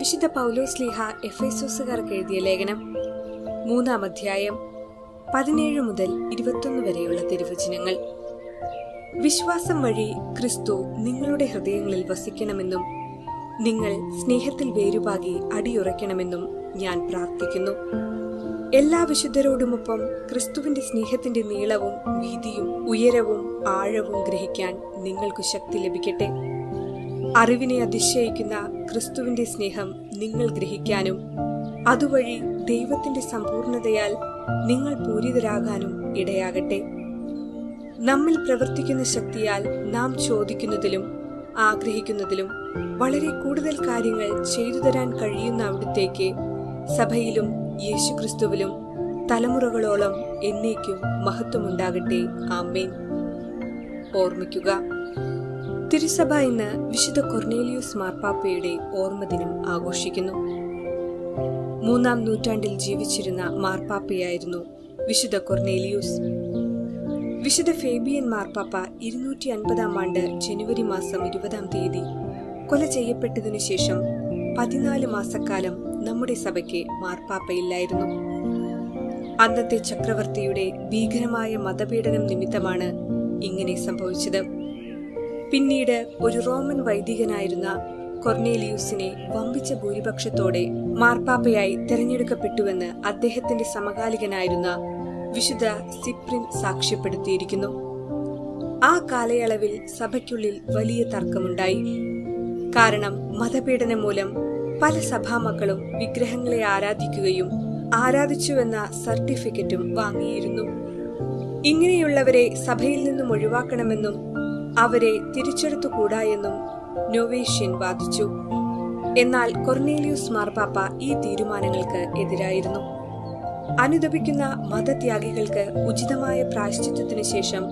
വിശുദ്ധ പൗലോസ് ലീഹ എഫേസോസുകാർക്ക് എഴുതിയ ലേഖനം മൂന്നാം അധ്യായം പതിനേഴ് മുതൽ ഇരുപത്തൊന്ന് വരെയുള്ള തിരുവചനങ്ങൾ. വിശ്വാസം വഴി ക്രിസ്തു നിങ്ങളുടെ ഹൃദയങ്ങളിൽ വസിക്കണമെന്നും നിങ്ങൾ സ്നേഹത്തിൽ വേരുപാകി അടിയുറയ്ക്കണമെന്നും ഞാൻ പ്രാർത്ഥിക്കുന്നു. എല്ലാ വിശുദ്ധരോടുമൊപ്പം ക്രിസ്തുവിന്റെ സ്നേഹത്തിന്റെ നീളവും വീതിയും ഉയരവും ആഴവും ഗ്രഹിക്കാൻ നിങ്ങൾക്കു ശക്തി ലഭിക്കട്ടെ. അറിവിനെ അതിശയിക്കുന്ന ക്രിസ്തുവിന്റെ സ്നേഹം നിങ്ങൾ ഗ്രഹിക്കാനും അതുവഴി ദൈവത്തിന്റെ സമ്പൂർണതയാൽ നിങ്ങൾ പൂരിതരാകാനും ഇടയാകട്ടെ. നമ്മിൽ പ്രവർത്തിക്കുന്ന ശക്തിയാൽ നാം ചോദിക്കുന്നതിലും ആഗ്രഹിക്കുന്നതിലും വളരെ കൂടുതൽ കാര്യങ്ങൾ ചെയ്തു തരാൻ കഴിയുന്ന അവിടുത്തേക്ക് സഭയിലും യേശുക്രിസ്തുവിലും തലമുറകളോളം എന്നേക്കും മഹത്വമുണ്ടാകട്ടെ. ആമേൻ. ഓർമ്മിക്കുക തിരുസഭ ഇന്ന് വിശുദ്ധ കൊർണേലിയൂസ് മാർപ്പാപ്പയുടെ ഓർമ്മദിനം ആഘോഷിക്കുന്നു. മൂന്നാം നൂറ്റാണ്ടിൽ ജീവിച്ചിരുന്ന മാർപ്പാപ്പയായിരുന്നു വിശുദ്ധ കൊർണേലിയൂസ്. വിശുദ്ധ ഫേബിയൻ മാർപ്പാപ്പ ഇരുന്നൂറ്റി അൻപതാം ആണ്ട് ജനുവരി മാസം ഇരുപതാം തീയതി കൊല ചെയ്യപ്പെട്ടതിനു ശേഷം പതിനാല് മാസക്കാലം നമ്മുടെ സഭയ്ക്ക് മാർപ്പാപ്പയില്ലായിരുന്നു. അന്നത്തെ ചക്രവർത്തിയുടെ ഭീകരമായ മതപീഡനം നിമിത്തമാണ് ഇങ്ങനെ സംഭവിച്ചത്. പിന്നീട് ഒരു റോമൻ വൈദികനായിരുന്ന കൊർണേലിയൂസിനെ വമ്പിച്ച ഭൂരിപക്ഷത്തോടെ മാർപ്പാപ്പയായി തെരഞ്ഞെടുക്കപ്പെട്ടുവെന്ന് അദ്ദേഹത്തിന്റെ സമകാലികനായിരുന്ന വിശുദ്ധ സിപ്രിൻ സാക്ഷ്യപ്പെടുത്തിയിരിക്കുന്നു. ആ കാലയളവിൽ സഭയ്ക്കുള്ളിൽ വലിയ തർക്കമുണ്ടായി. കാരണം മതപീഡനം മൂലം പല സഭാമക്കളും വിഗ്രഹങ്ങളെ ആരാധിക്കുകയും ആരാധിച്ചുവെന്ന സർട്ടിഫിക്കറ്റും വാങ്ങിയിരുന്നു. ഇങ്ങനെയുള്ളവരെ സഭയിൽ നിന്നും ഒഴിവാക്കണമെന്നും അവരെ തിരിച്ചെടുത്തുകൂടാ എന്നും നൊവേഷ്യൻ വാദിച്ചു. എന്നാൽ കൊർണേലിയൂസ് മാർപ്പാപ്പ ഈ തീരുമാനങ്ങൾക്ക് എതിരായിരുന്നു. അനുദപിക്കുന്ന മതത്യാഗികൾക്ക് ഉചിതമായ പ്രായശ്ചിത്വത്തിനു ശേഷം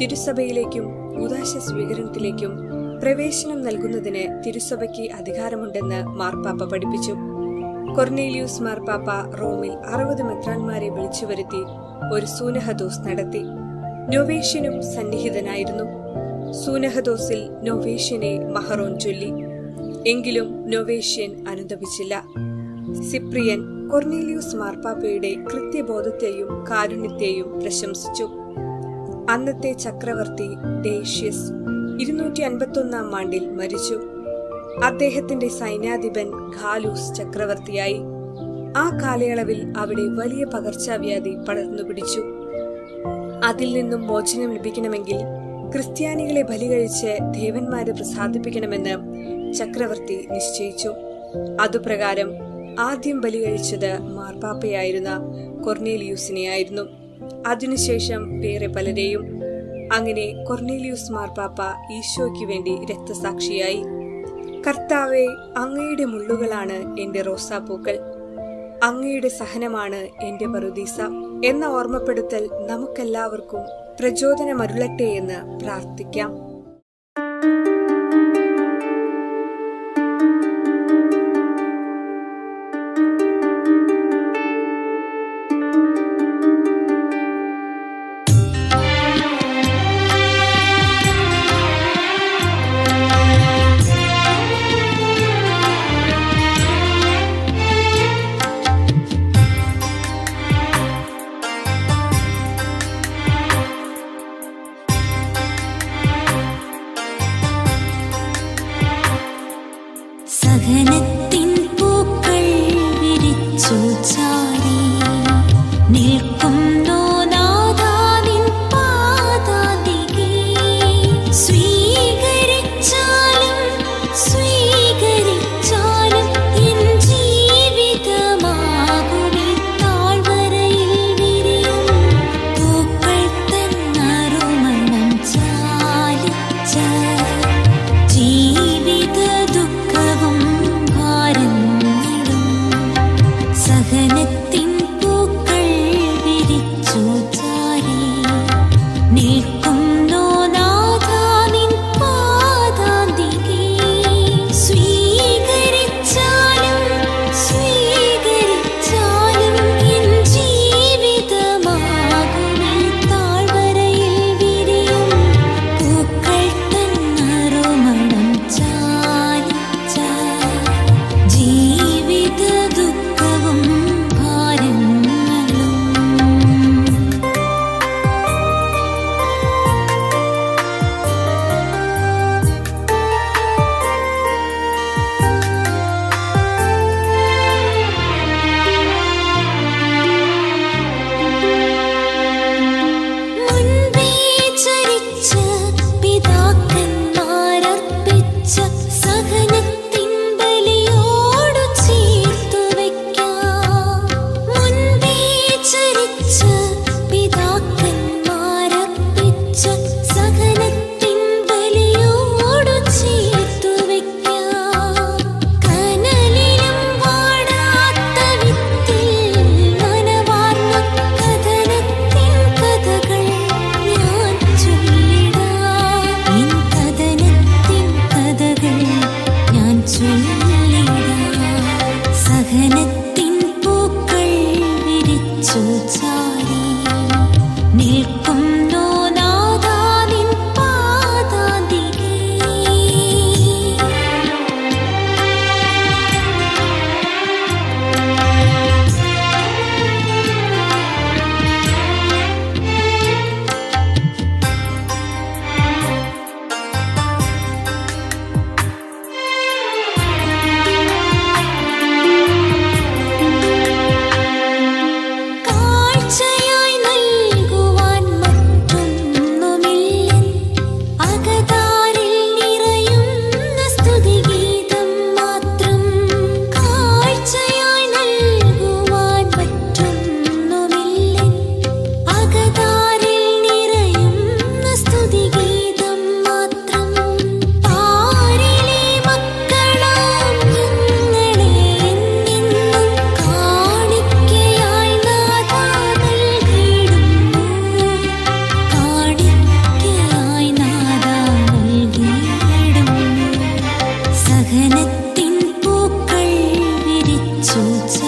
തിരുസഭയിലേക്കും ഉദാശ സ്വീകരണത്തിലേക്കും പ്രവേശനം നൽകുന്നതിന് തിരുസഭയ്ക്ക് അധികാരമുണ്ടെന്ന് മാർപ്പാപ്പ പഠിപ്പിച്ചു. കൊർണേലിയൂസ് മാർപ്പാപ്പ റോമിൽ അറുപത് മെത്രാന്മാരെ വിളിച്ചു വരുത്തി ഒരു സൂനഹദോസ് നടത്തി. നൊവേഷ്യനും സന്നിഹിതനായിരുന്നു. സൂനഹദോസിൽ നൊവേഷ്യനെ മഹറോൻ ചൊല്ലി. എങ്കിലും നൊവേഷ്യൻ അനുദപിച്ചില്ല. സിപ്രിയൻ കൊർണേലിയൂസ് മാർപ്പാപ്പയുടെ കൃത്യബോധത്തെയും കാരുണ്യത്തെയും പ്രശംസിച്ചു. അന്നത്തെ ചക്രവർത്തി ഡേഷ്യസ് ഇരുന്നൂറ്റി അൻപത്തൊന്നാം ആണ്ടിൽ മരിച്ചു. അദ്ദേഹത്തിന്റെ സൈന്യാധിപൻ ഖാലൂസ് ചക്രവർത്തിയായി. ആ കാലയളവിൽ അവിടെ വലിയ പകർച്ചവ്യാധി പടർന്നു പിടിച്ചു അതിൽ നിന്നും മോചനം ലഭിക്കണമെങ്കിൽ ക്രിസ്ത്യാനികളെ ബലി ബലികഴിച്ച് ദേവന്മാരെ പ്രസാദിപ്പിക്കണമെന്ന് ചക്രവർത്തി നിശ്ചയിച്ചു. അതുപ്രകാരം ആദ്യം ബലി കഴിച്ചത് മാർപ്പാപ്പയായിരുന്ന കൊർണേലിയൂസിനെയായിരുന്നു. അതിനുശേഷം വേറെ പലരെയും. അങ്ങനെ കൊർണേലിയൂസ് മാർപ്പാപ്പ ഈശോയ്ക്ക് വേണ്ടി രക്തസാക്ഷിയായി. കർത്താവെ അങ്ങയുടെ മുള്ളുകളാണ് എന്റെ റോസാപ്പൂക്കൾ. അങ്ങയുടെ സഹനമാണ് എന്റെ പറുദീസ എന്ന ഓർമ്മപ്പെടുത്തൽ നമുക്കെല്ലാവർക്കും പ്രചോദനമരുളട്ടെ എന്ന് പ്രാർത്ഥിക്കാം. Lanet 足。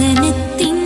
ഗഗനത്തിൻ